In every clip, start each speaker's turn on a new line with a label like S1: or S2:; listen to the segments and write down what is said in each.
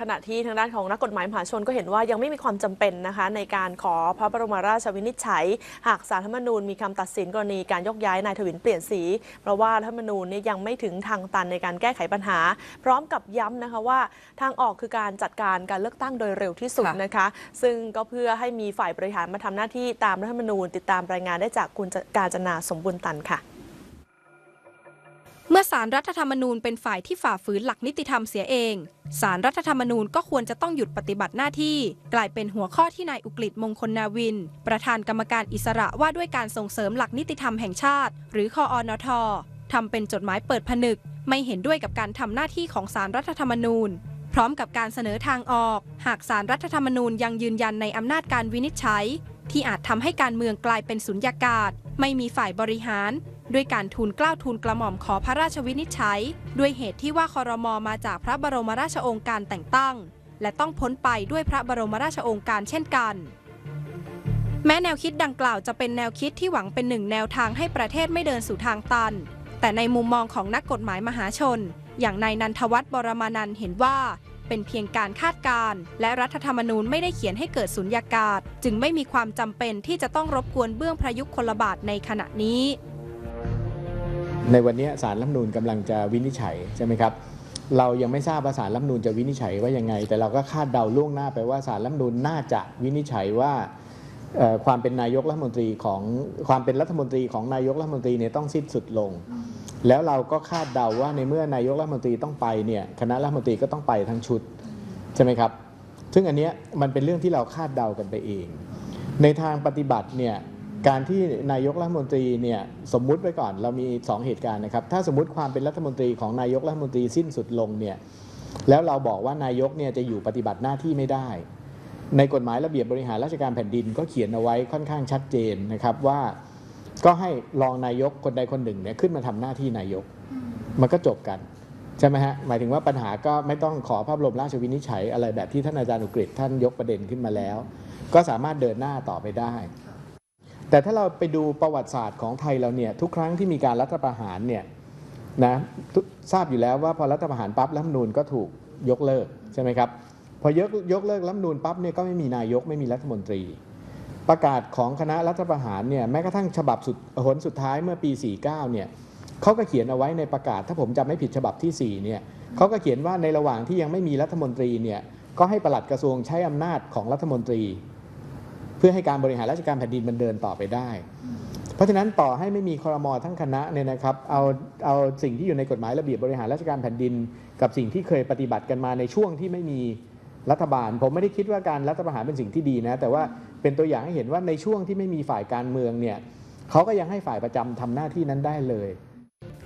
S1: ขณะที่ทางด้านของนักกฎหมายมหาชนก็เห็นว่ายังไม่มีความจำเป็นนะคะในการขอพระบรมราชวินิจฉัย หากสารธรรมนูญมีคำตัดสินกรณีการยกย้ายนายทวินเปลี่ยนสี เพราะว่ารัฐธรรมนูญนี่ยังไม่ถึงทางตันในการแก้ไขปัญหา พร้อมกับย้ำนะคะว่าทางออกคือการจัดการการเลือกตั้งโดยเร็วที่สุดนะคะ ซึ่งก็เพื่อให้มีฝ่ายบริหารมาทำหน้าที่ตามรัฐธรรมนูญ ติดตามรายงานได้จากคุณการจนาสมบูรณ์ตันค่ะ
S2: มื่อสารรัฐธรรมนูญเป็นฝ่ายที่ฝ่าฝืนหลักนิติธรรมเสียเอง สารรัฐธรรมนูญก็ควรจะต้องหยุดปฏิบัติหน้าที่ กลายเป็นหัวข้อที่นายอุกฤษมงคลนาวิน ประธานกรรมการอิสระว่าด้วยการส่งเสริมหลักนิติธรรมแห่งชาติ หรือคออนททำเป็นจดหมายเปิดผนึก ไม่เห็นด้วยกับการทำหน้าที่ของสารรัฐธรรมนูญ พร้อมกับการเสนอทางออก หากสารรัฐธรรมนูญยังยืนยันในอำนาจการวินิจฉัย ที่อาจทำให้การเมืองกลายเป็นสุญญากาศ ไม่มีฝ่ายบริหาร ด้วยการทูลกล้าวทูลกระหม่อมขอพระราชวินิจฉัย ด้วยเหตุที่ว่าคอรมอมาจากพระบรมราชโองการแต่งตั้ง และต้องพ้นไปด้วยพระบรมราชโองการเช่นกัน แม้แนวคิดดังกล่าวจะเป็นแนวคิดที่หวังเป็นหนึ่งแนวทางให้ประเทศไม่เดินสู่ทางตัน แต่ในมุมมองของนักกฎหมายมหาชน อย่างนายนันทวัฒน์บรมานันเห็นว่าเป็นเพียงการคาดการณ์และรัฐธรรมนูญไม่ได้เขียนให้เกิดสุญญากาศ จึงไม่มีความจำเป็นที่จะต้องรบกวนเบื้องพระยุคลบาทในขณะนี้
S3: ในวันนี้สารรัฐมนูญกำลังจะวินิจฉัยใช่ไหมครับเรายังไม่ทราบว่าสารรัฐมนูญจะวินิจฉัยว่ายังไง แต่เราก็คาดเดาล่วงหน้าไปว่าสารรัฐมนูญน่าจะวินิจฉัยว่าความเป็นนายกรัฐมนตรีของความเป็นรัฐมนตรีของนายกรัฐมนตรีเนี่ยต้องสิ้นสุดลง แล้วเราก็คาดเดาว่าในเมื่อนายกรัฐมนตรีต้องไปเนี่ยคณะรัฐมนตรีก็ต้องไปทั้งชุดใช่ไหมครับ ซึ่งอันเนี้ยมันเป็นเรื่องที่เราคาดเดากันไปเอง ในทางปฏิบัติเนี่ย การที่นายกรัฐมนตรีเนี่ยสมมุติไว้ก่อนเรามี 2 เหตุการณ์นะครับ ถ้าสมมติความเป็นรัฐมนตรีของนายกรัฐมนตรีสิ้นสุดลงเนี่ยแล้วเราบอกว่านายกเนี่ยจะอยู่ปฏิบัติหน้าที่ไม่ได้ ในกฎหมายระเบียบบริหารราชการแผ่นดินก็เขียนเอาไว้ค่อนข้างชัดเจนนะครับว่า ก็ให้รองนายกคนใดคนหนึ่งเนี่ยขึ้นมาทำหน้าที่นายก มันก็จบกันใช่ไหมฮะหมายถึงว่าปัญหาก็ไม่ต้องขอภาพระบรมราชวินิจฉัยอะไรแบบที่ท่านอาจารย์อุกฤษท่านยกประเด็นขึ้นมาแล้ว ก็สามารถเดินหน้าต่อไปได้ แต่ถ้าเราไปดูประวัติศาสตร์ของไทยเราเนี่ยทุกครั้งที่มีการรัฐประหารเนี่ยนะทราบอยู่แล้วว่าพอรัฐประหารปั๊บรัฐมนูญก็ถูกยกเลิกใช่ไหมครับพอยกยกเลิกรัฐมนูญปั๊บเนี่ยก็ไม่มีนายกไม่มีรัฐมนตรี ประกาศของคณะรัฐประหารเนี่ยแม้กระทั่งฉบับสุดหนสุดท้ายเมื่อปี 49เนี่ยเขาก็เขียนเอาไว้ในประกาศ ถ้าผมจำไม่ผิดฉบับที่4เนี่ยเขาก็เขียนว่าในระหว่างที่ยังไม่มีรัฐมนตรีเนี่ยก็ให้ปลัดกระทรวงใช้อำนาจของรัฐมนตรี พื่อให้การบริหารราชการแผ่นดินมันเดินต่อไปได้ เพราะฉะนั้นต่อให้ไม่มีคอรมอทั้งคณะเนี่ยนะครับเอาเอาสิ่งที่อยู่ในกฎหมายระเบียบบริหารราชการแผ่นดิน กับสิ่งที่เคยปฏิบัติกันมาในช่วงที่ไม่มีรัฐบาล ผมไม่ได้คิดว่าการรัฐประหารเป็นสิ่งที่ดีนะ แต่ว่าเป็นตัวอย่างให้เห็นว่าในช่วงที่ไม่มีฝ่ายการเมืองเนี่ยเขาก็ยังให้ฝ่ายประจำทำหน้าที่นั้นได้เลย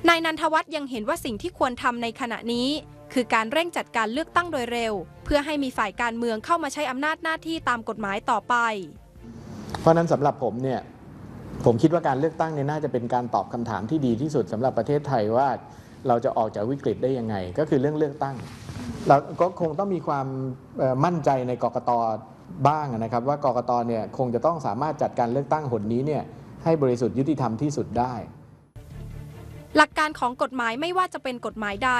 S2: นายนันทวัฒน์ยังเห็นว่าสิ่งที่ควรทำในขณะนี้ คือการเร่งจัดการเลือกตั้งโดยเร็ว เพื่อให้มีฝ่ายการเมืองเข้ามาใช้อำนาจหน้าที่ตามกฎหมายต่อไป
S3: เพราะนั้นสำหรับผมเนี่ยผมคิดว่าการเลือกตั้งเนี่ยน่าจะเป็นการตอบคำถามที่ดีที่สุดสำหรับประเทศไทยว่าเราจะออกจากวิกฤตได้ยังไง ก็คือเรื่องเลือกตั้งเราก็คงต้องมีความมั่นใจในกกตบ้างนะครับ ว่ากกตเนี่ยคงจะต้องสามารถจัดการเลือกตั้งหนนี้เนี่ยให้บริสุทธิ์ยุติธรรมที่สุดได้
S2: หลักการของกฎหมายไม่ว่าจะเป็นกฎหมายใด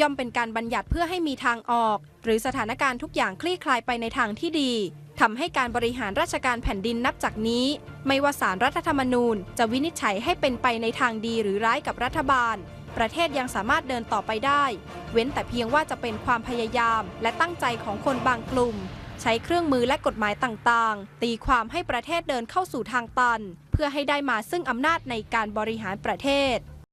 S2: ย่อมเป็นการบัญญัติเพื่อให้มีทางออก หรือสถานการณ์ทุกอย่างคลี่คลายไปในทางที่ดี ทำให้การบริหารราชการแผ่นดินนับจากนี้ ไม่ว่าสารรัฐธรรมนูญ จะวินิจฉัยให้เป็นไปในทางดีหรือร้ายกับรัฐบาล ประเทศยังสามารถเดินต่อไปได้ เว้นแต่เพียงว่าจะเป็นความพยายาม และตั้งใจของคนบางกลุ่ม ใช้เครื่องมือและกฎหมายต่างๆ ตีความให้ประเทศเดินเข้าสู่ทางตัน เพื่อให้ได้มาซึ่งอำนาจในการบริหารประเทศ